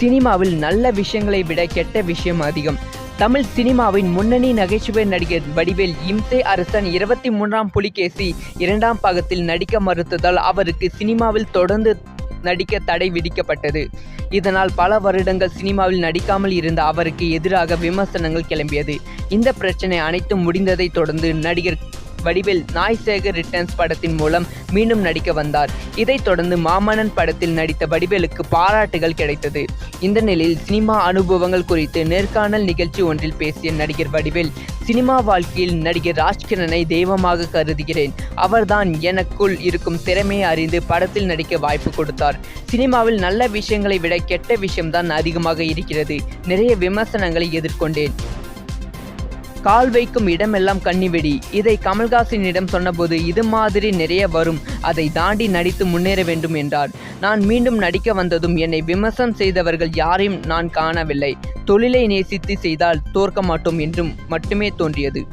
சினிமாவில் நல்ல விஷயங்களை விட கெட்ட விஷயம் அதிகம். தமிழ் சினிமாவின் முன்னணி நகைச்சுவை நடிகர் வடிவேல் இம்சை அரசன் இருபத்தி மூன்றாம் புலிகேசி இரண்டாம் பாகத்தில் நடிக்க மறுத்ததால் அவருக்கு சினிமாவில் தொடர்ந்து நடிக்க தடை விதிக்கப்பட்டது. இதனால் பல வருடங்கள் சினிமாவில் நடிக்காமல் இருந்த அவருக்கு எதிராக விமர்சனங்கள் கிளம்பியது. இந்த பிரச்சனை அனைத்தும் முடிந்ததைத் தொடர்ந்து நடிகர் வடிவேல் நாய் சேகர் ரிட்டர்ன்ஸ் படத்தின் மூலம் மீண்டும் நடிக்க வந்தார். இதைத் தொடர்ந்து மாமன்னன் படத்தில் நடித்த வடிவேலுக்கு பாராட்டுகள் கிடைத்தது. இந்த நிலையில் சினிமா அனுபவங்கள் குறித்து நேர்காணல் நிகழ்ச்சி ஒன்றில் பேசிய நடிகர் வடிவேல் சினிமா வாழ்க்கையில் நடிகர் ராஜ்கிரனை தெய்வமாக கருதுகிறேன். அவர்தான் எனக்குள் இருக்கும் திறமையை அறிந்து படத்தில் நடிக்க வாய்ப்பு கொடுத்தார். சினிமாவில் நல்ல விஷயங்களை விட கெட்ட விஷயம்தான் அதிகமாக இருக்கிறது. நிறைய விமர்சனங்களை எதிர்கொண்டேன். கால் வைக்கும் இடமெல்லாம் கண்ணிவெடி. இதை கமல்ஹாசனிடம் சொன்னபோது இது மாதிரி நிறைய வரும். அதை தாண்டி நடித்து முன்னேற வேண்டும் என்றார். நான் மீண்டும் நடிக்க வந்ததும் என்னை விமர்சனம் செய்தவர்கள் யாரையும் நான் காணவில்லை. தொழிலை நேசித்து செய்தால் தோற்க மாட்டோம் என்றும் மட்டுமே தோன்றியது.